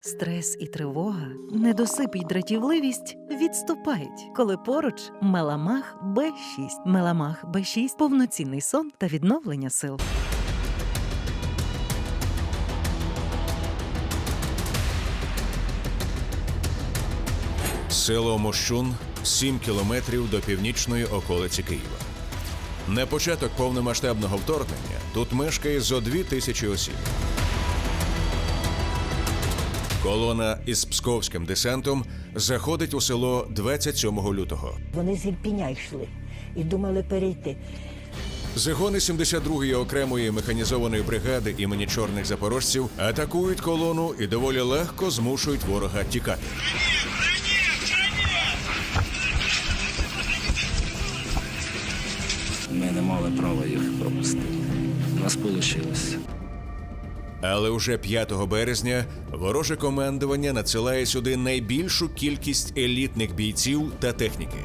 Стрес і тривога, недосип і дратівливість відступають, коли поруч Меламах Б6. Меламах Б6 – повноцінний сон та відновлення сил. Село Мощун 7 кілометрів до північної околиці Києва. На початок повномасштабного вторгнення тут мешкає зо дві тисячі осіб. Колона із псковським десантом заходить у село 27 лютого. Вони з Ірпіня йшли і думали перейти. Загони 72-ї окремої механізованої бригади імені чорних запорожців атакують колону і доволі легко змушують ворога тікати. Ми не мали права їх пропустити. У нас вийшло. Але уже 5 березня вороже командування надсилає сюди найбільшу кількість елітних бійців та техніки.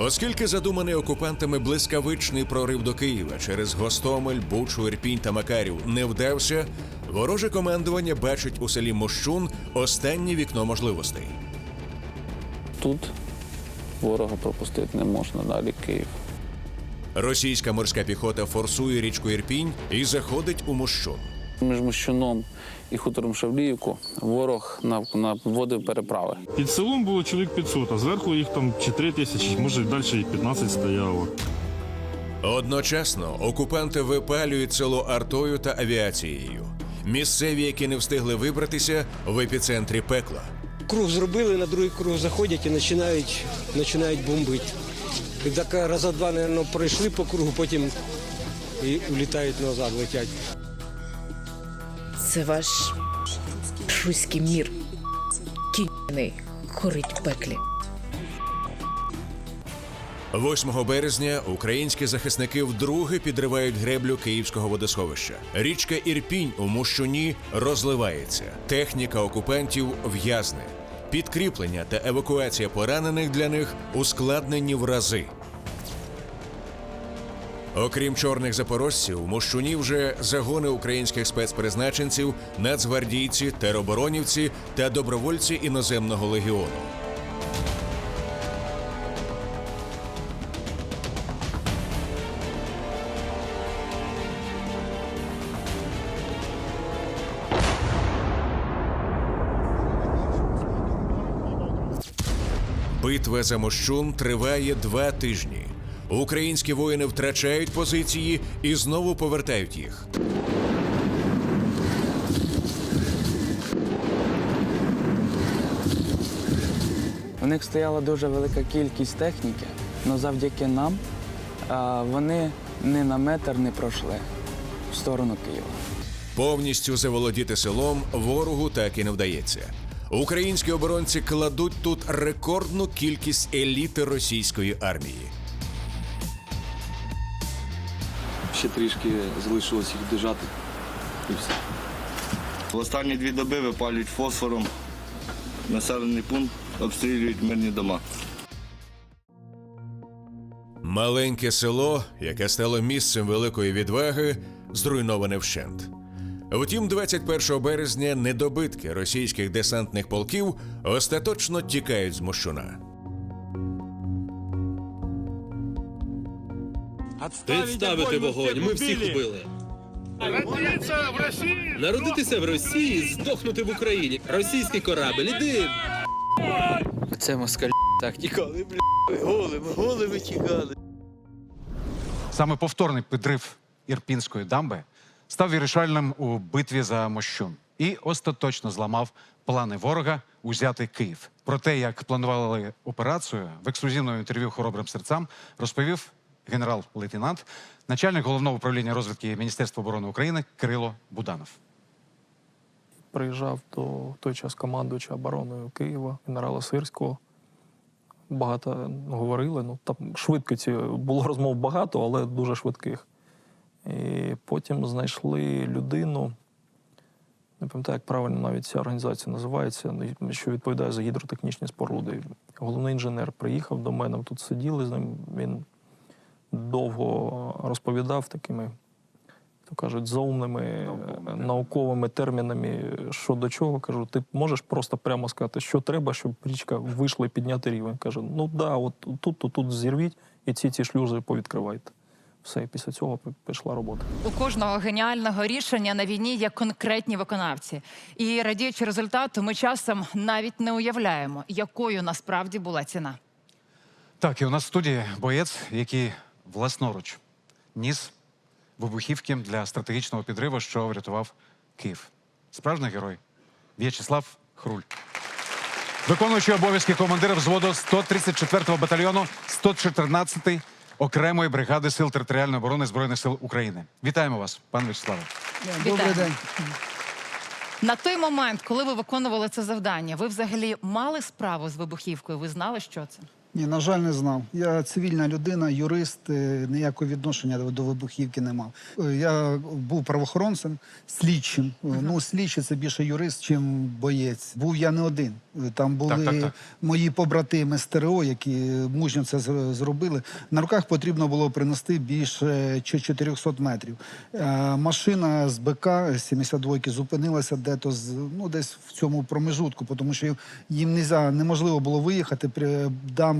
Оскільки задуманий окупантами блискавичний прорив до Києва через Гостомель, Бучу, Ірпінь та Макарів не вдався, вороже командування бачить у селі Мощун останнє вікно можливостей. Тут ворога пропустити не можна далі Київ. Російська морська піхота форсує річку Ірпінь і заходить у Мощун. Між Мощуном і хутором Шавліївку ворог нав- наводив переправи. Під селом було чоловік 500, а зверху їх там чи 3 тисячі, може далі їх 15 стояло. Одночасно окупанти випалюють село артою та авіацією. Місцеві, які не встигли вибратися, в епіцентрі пекла. Круг зробили, на другий круг заходять і починають, починають бомбити. І так раза два, мабуть, пройшли по кругу, потім і влітають назад, летять. Це ваш шуський мір. Кінний горить в пеклі. 8 березня українські захисники вдруге підривають греблю Київського водосховища. Річка Ірпінь у Мущуні розливається. Техніка окупантів в'язне. Підкріплення та евакуація поранених для них ускладнені в рази. Окрім чорних запорожців, у Мощуні вже загони українських спецпризначенців, нацгвардійці, тероборонівці та добровольці іноземного легіону. Битва за Мощун триває два тижні. Українські воїни втрачають позиції і знову повертають їх. У них стояла дуже велика кількість техніки, але завдяки нам вони ні на метр не пройшли в сторону Києва. Повністю заволодіти селом ворогу так і не вдається. Українські оборонці кладуть тут рекордну кількість еліти російської армії. Ще трішки залишилось їх дожати і все. В останні дві доби випалюють фосфором населений пункт, обстрілюють мирні дома. Маленьке село, яке стало місцем великої відваги, зруйноване вщент. Втім, 21 березня недобитки російських десантних полків остаточно тікають з Мощуна. Відставити вогонь, ми всіх вбили. Народитися в Росії, здохнути в Україні. Російський корабель, іди. Це москаль так тікали, бля, голими, голими тікали. Саме повторний підрив Ірпінської дамби став вирішальним у битві за Мощун і остаточно зламав плани ворога узяти Київ. Про те, як планували операцію, в ексклюзивному інтерв'ю хоробрим серцям розповів генерал-лейтенант, начальник головного управління розвідки Міністерства оборони України Кирило Буданов. приїжджав до той час командуюча обороною Києва, генерала Сирського. Багато говорили. Ну там швидкість було розмов багато, але дуже швидких. І потім знайшли людину. Не пам'ятаю, як правильно навіть ця організація називається, що відповідає за гідротехнічні споруди. Головний інженер приїхав до мене, тут сиділи з ним. Він довго розповідав такими, то кажуть, заумними науковими термінами, що до чого. Кажу, ти можеш просто прямо сказати, що треба, щоб річка вийшла і підняти рівень. Каже, ну да, от тут, то тут зірвіть і ці ці шлюзи повідкривайте. Все, і після цього пішла робота. У кожного геніального рішення на війні є конкретні виконавці. І радіючи результату, ми часом навіть не уявляємо, якою насправді була ціна. Так, і у нас в студії боєць, який власноруч ніс вибухівки для стратегічного підриву, що врятував Київ. Справжній герой В'ячеслав Хруль. Виконуючий обов'язки командира взводу 134-го батальйону 114-ї окремої бригади сил територіальної оборони Збройних сил України. Вітаємо вас, пан В'ячеславе. Добрий день. На той момент, коли ви виконували це завдання, ви взагалі мали справу з вибухівкою? Ви знали, що це? Ні, на жаль, не знав. Я цивільна людина, юрист, е, ніякого відношення до- вибухівки не мав. Е, Я був правоохоронцем, слідчим. Е, Ну, слідчий це більше юрист, чим боєць. Був я не один. Там були Так, так, так. мої побратими з ТРО, які мужньо це зробили. На руках потрібно було принести більше 400 метрів. Машина з БК 72 зупинилася дето з ну десь в цьому промежутку, тому що їм неможливо було виїхати. При-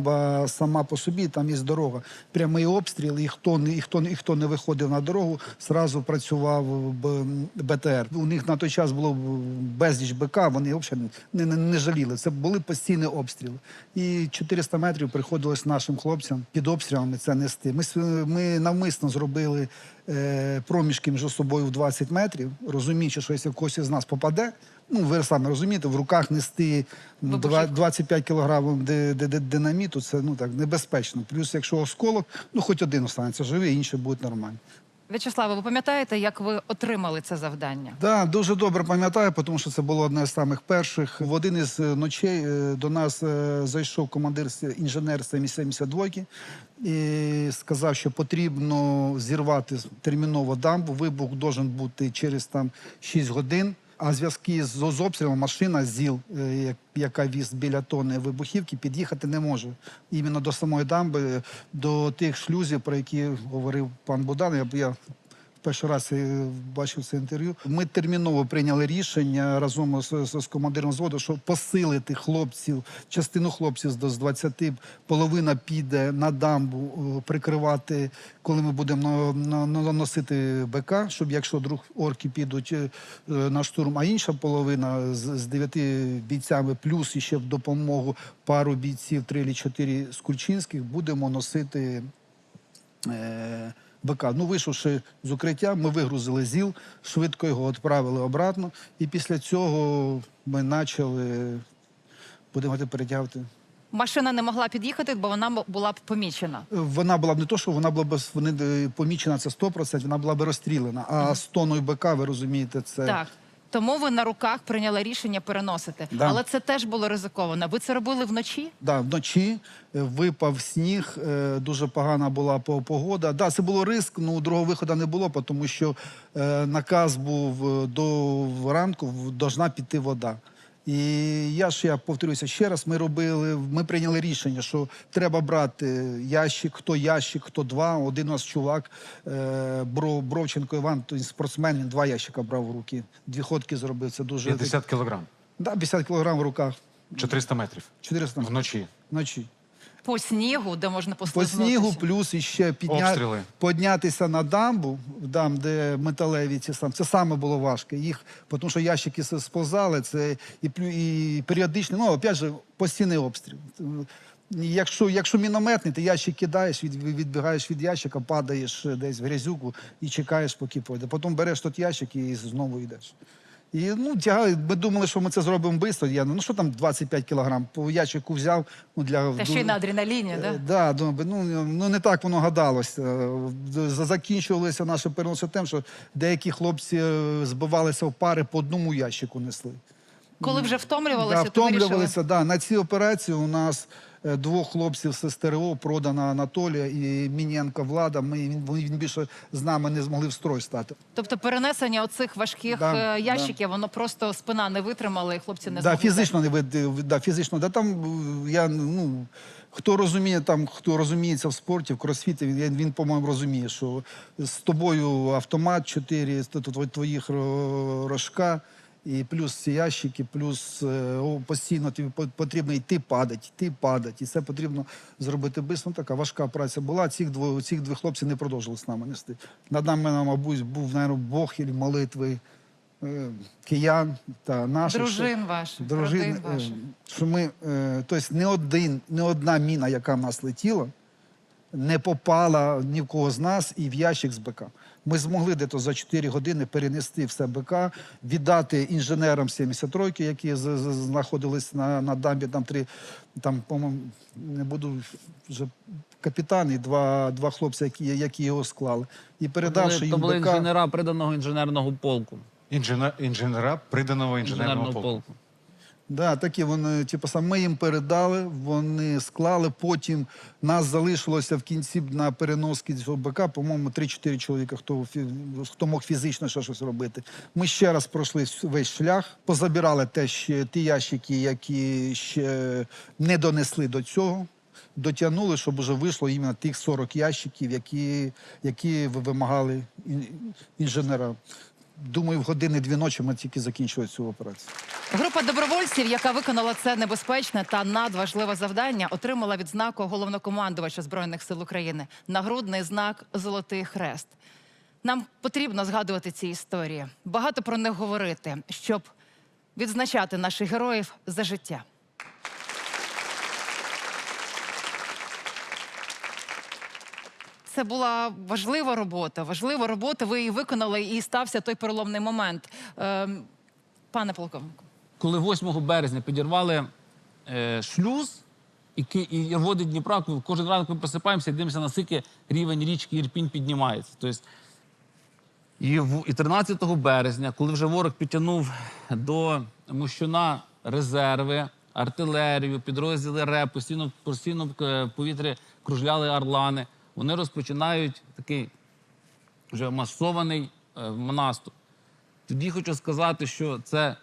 Дамба сама по собі, там є дорога. Прямий обстріл, і хто і хто, і хто не виходив на дорогу, зразу працював БТР. У них на той час було безліч БК, вони взагалі не, не, не жаліли. Це були постійні обстріли. І 400 метрів приходилось нашим хлопцям під обстрілами це нести. Ми, ми навмисно зробили е, проміжки між собою в 20 метрів, розуміючи, що якщо когось із нас попаде, ну ви самі розумієте, в руках нести ну, два- 25 кілограмів ди- ди- ди- динаміту, це ну так небезпечно. Плюс, якщо осколок, ну хоч один останеться живий, інші будуть нормальні. В'ячеславе, ви пам'ятаєте, як ви отримали це завдання? Да, дуже добре пам'ятаю, тому що це було одне з самих перших. В один із е, ночей е, до нас е, зайшов командир інженер 72 і сказав, що потрібно зірвати терміново дамбу. Вибух должен бути через там 6 годин. А зв'язки з, обстрілом машина ЗІЛ, е, як- яка віз біля тонни вибухівки, під'їхати не може. Іменно до самої дамби, до тих шлюзів, про які говорив пан Богдан. Я, я Перший раз бачив це інтерв'ю. Ми терміново прийняли рішення разом з, з, з командиром взводу, щоб посилити хлопців, частину хлопців з- з 20, половина піде на дамбу е, прикривати, коли ми будемо на- на- наносити БК, щоб якщо друг орки підуть е, на штурм, а інша половина з, з 9 бійцями, плюс іще в допомогу пару бійців, три чи чотири з Кульчинських, будемо носити. Е, БК. Ну, вийшовши з укриття, ми вигрузили ЗІЛ, швидко його відправили обратно. І після цього ми почали, будемо перетягувати. Машина не могла під'їхати, бо вона була б помічена. Вона була б не то, що вона була б вони, е, помічена, це 100%, вона була б розстрілена. А з тоною БК, ви розумієте, це Так. Тому ви на руках прийняли рішення переносити. Да. Але це теж було ризиковано. Ви це робили вночі? Да, вночі е, випав сніг, е, дуже погана була по- погода. Да, це було риск, ну другого виходу не було, тому що е, наказ був до ранку, должна піти вода. І я ж я повторюся ще раз. Ми робили, ми прийняли рішення, що треба брати ящик, хто ящик, хто два. Один у нас чувак, е, Бро, Бровченко Іван, той спортсмен, він два ящика брав в руки. Дві ходки зробив. Це дуже 50 кілограм, Да, 50 кілограм в руках. 400 метрів 400 вночі. вночі. По снігу, де можна По снігу, плюс іще підня... Обстріли. піднятися на дамбу, там, де металеві ці сам. Це саме було важко. Їх, тому що ящики с- сповзали, це і, плю- і періодично, ну, опять же, постійний обстріл. Якщо, якщо мінометний, ти ящик кидаєш, від, відбігаєш від ящика, падаєш десь в грязюку і чекаєш, поки пойде. Потім береш той ящик і знову йдеш. І ну, тягали, ми думали, що ми це зробимо швидко. Я, ну що там 25 кілограм, по ящику взяв. Ну, для, Та ще й на адреналіні, Е, да? Да, думаю, ну, ну не так воно гадалося. Е, за- Закінчувалися наші переноси тим, що деякі хлопці е, збивалися в пари по одному ящику несли. Коли вже втомлювалися, Да, то вирішили... втомлювалися. Да. На цій операції у нас двох хлопців з СТРО продана Анатолія і Мінєнко Влада. Ми, він, він більше з нами не змогли в строй стати. Тобто перенесення оцих важких Да, е, ящиків, воно просто спина не витримала, і хлопці не Да, змогли. фізично не да, фізично. Да, там е, я ну Хто розуміє там, хто розуміється в спорті, в кросфіті, він, він по-моєму, розуміє, що з тобою автомат 4, твоїх рожка, і плюс ці ящики, плюс е, о, постійно тобі потрібно йти падати, йти падати. І це потрібно зробити швидко. Така важка праця була. Цих двох, цих двох хлопців не продовжили з нами нести. Над нами, мабуть, був, мабуть, Бог і молитви е, киян та наших. Дружин ваших, дружин, е, ваших. що ми, тобто не один, не одна міна, яка в нас летіла, не попала ні в кого з нас і в ящик з БК. Ми змогли десь за 4 години перенести все БК, віддати інженерам 73-ки, які знаходились на, на дамбі, там три, там, по-моєму, не буду вже капітан і два, два хлопці, які, які його склали. І передавши то їм були БК. інженера приданого інженерного полку. Інженер, інженера приданого інженерного Інженерного полку. полку. Да, такі вони, типу, сам ми їм передали, вони склали. Потім нас залишилося в кінці на переноски цього БК, по-моєму, 3-4 чоловіка, хто, хто мог фізично ще щось робити. Ми ще раз пройшли весь шлях, позабирали те, ще, ті ящики, які ще не донесли до цього. Дотягнули, щоб вже вийшло іменно тих 40 ящиків, які, які вимагали інженера. Думаю, в години-дві ночі ми тільки закінчили цю операцію. Група добровольців, яка виконала це небезпечне та надважливе завдання, отримала відзнаку головнокомандувача збройних сил України нагрудний знак Золотий Хрест. Нам потрібно згадувати ці історії, багато про них говорити, щоб відзначати наших героїв за життя. Це була важлива робота. Важлива робота. Ви її виконали, і стався той переломний момент. Ем, пане полковнику. Коли 8 березня підірвали е, шлюз і, і води Дніпра, кожен ранок ми просипаємося і дивимося, наскільки рівень річки Ірпінь піднімається. Тобто, і, і 13 березня, коли вже ворог підтягнув до Мощуна резерви, артилерію, підрозділи РЕП, постійно, постійно е, в повітрі кружляли орлани, вони розпочинають такий вже масований е, наступ. Тоді хочу сказати, що це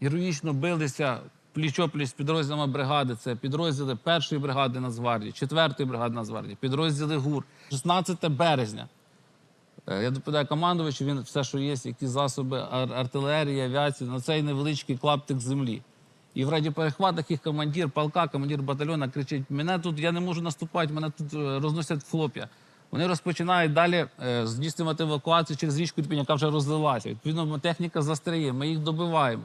героїчно билися пліч-опліч з підрозділами бригади. Це підрозділи першої бригади Нацгвардії, 4-ї бригади Нацгвардії, підрозділи ГУР. 16 березня. Е, Я доповідаю командувачу, він все, що є, які засоби ар- артилерії, авіації, на цей невеличкий клаптик землі. І в радіоперехватах їх командир полка, командир батальйона кричить: мене тут я не можу наступати, мене тут е, розносять хлоп'я. Вони розпочинають далі е, здійснювати евакуацію через річку Ірпінь, яка вже розлилася. Відповідно, техніка застряє, ми їх добиваємо.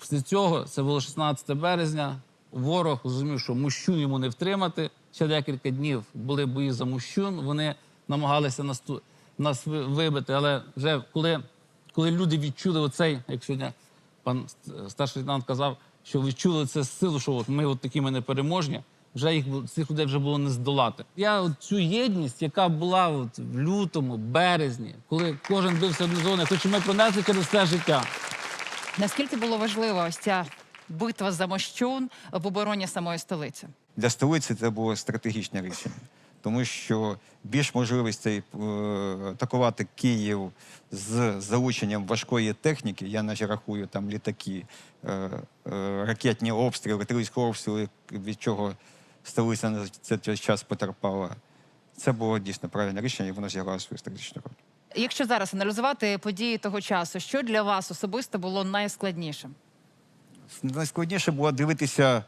Після цього, це було 16 березня, ворог зрозумів, що Мущун йому не втримати. Ще декілька днів були бої за Мущун, вони намагалися нас, нас вибити. Але вже коли, коли люди відчули оцей, як сьогодні пан старший лейтенант казав, що відчули це з силу, що от ми от такі ми непереможні, вже їх цих людей вже було не здолати. Я от цю єдність, яка була от в лютому, березні, коли кожен бився одну зону, хоч ми пронесли через все життя. Наскільки було важливо ось ця битва за Мощун в обороні самої столиці? Для столиці це було стратегічне рішення, тому що більш можливостей е, атакувати Київ з залученням важкої техніки, я навіть рахую там літаки, е, е, ракетні обстріли, артилерійські обстріли, від чого столиця на цей час потерпала. Це було дійсно правильне рішення, і воно зіграло свою стратегічну роль. Якщо зараз аналізувати події того часу, що для вас особисто було найскладнішим? Найскладніше було дивитися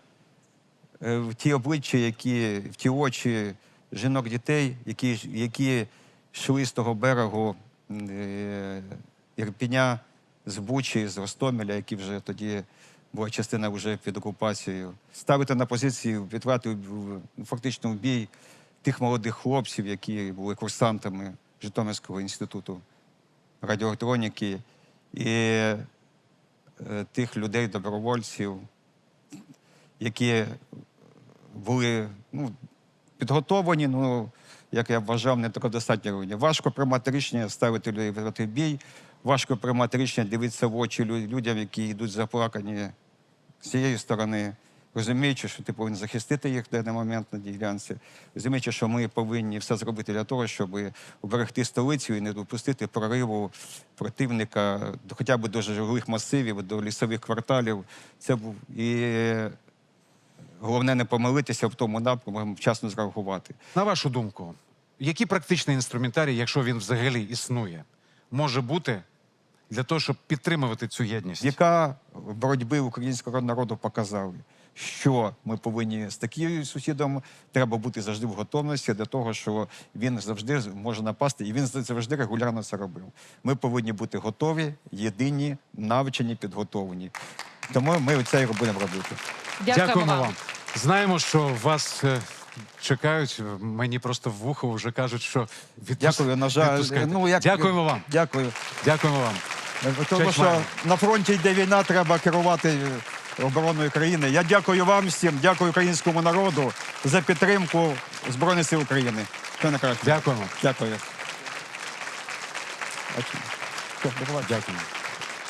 в ті обличчя, які в ті очі жінок дітей, які, які йшли з того берегу е, Ірпіня, з Бучі, з Ростомеля, які вже тоді була частина вже під окупацією. Ставити на позицію, відвати фактично в бій тих молодих хлопців, які були курсантами Житомирського інституту радіоелектроніки. І е, тих людей, добровольців, які були ну, підготовлені, ну, як я вважав, не тако достатньо рівні. Важко приймати рішення ставити людей в бій, важко приймати рішення дивитися в очі людям, які йдуть заплакані з цієї сторони, розуміючи, що ти повинен захистити їх в даний момент на ділянці, розуміючи, що ми повинні все зробити для того, щоб уберегти столицю і не допустити прориву противника до хоча б до жилих масивів, до лісових кварталів. Це був і головне не помилитися в тому напрямку, вчасно зреагувати. На вашу думку, який практичний інструментарій, якщо він взагалі існує, може бути для того, щоб підтримувати цю єдність? Яка боротьби українського народу показали, що ми повинні з таким сусідом треба бути завжди в готовності для того, що він завжди може напасти, і він завжди регулярно це робив. Ми повинні бути готові, єдині, навчені, підготовлені. Тому ми це і будемо робити. Дякуємо вам. Знаємо, що вас е, чекають. Мені просто в вухо вже кажуть, що відпуск... Дякую, на жаль, відпускайте. ну, як- Дякуємо вам. Дякую. Дякуємо вам. Тому Честь що маємо. на фронті йде війна, треба керувати е, обороною країни. Я дякую вам всім, дякую українському народу за підтримку Збройних сил України. Все найкраще. Дякуємо. Дякую. Дякую. Дякую.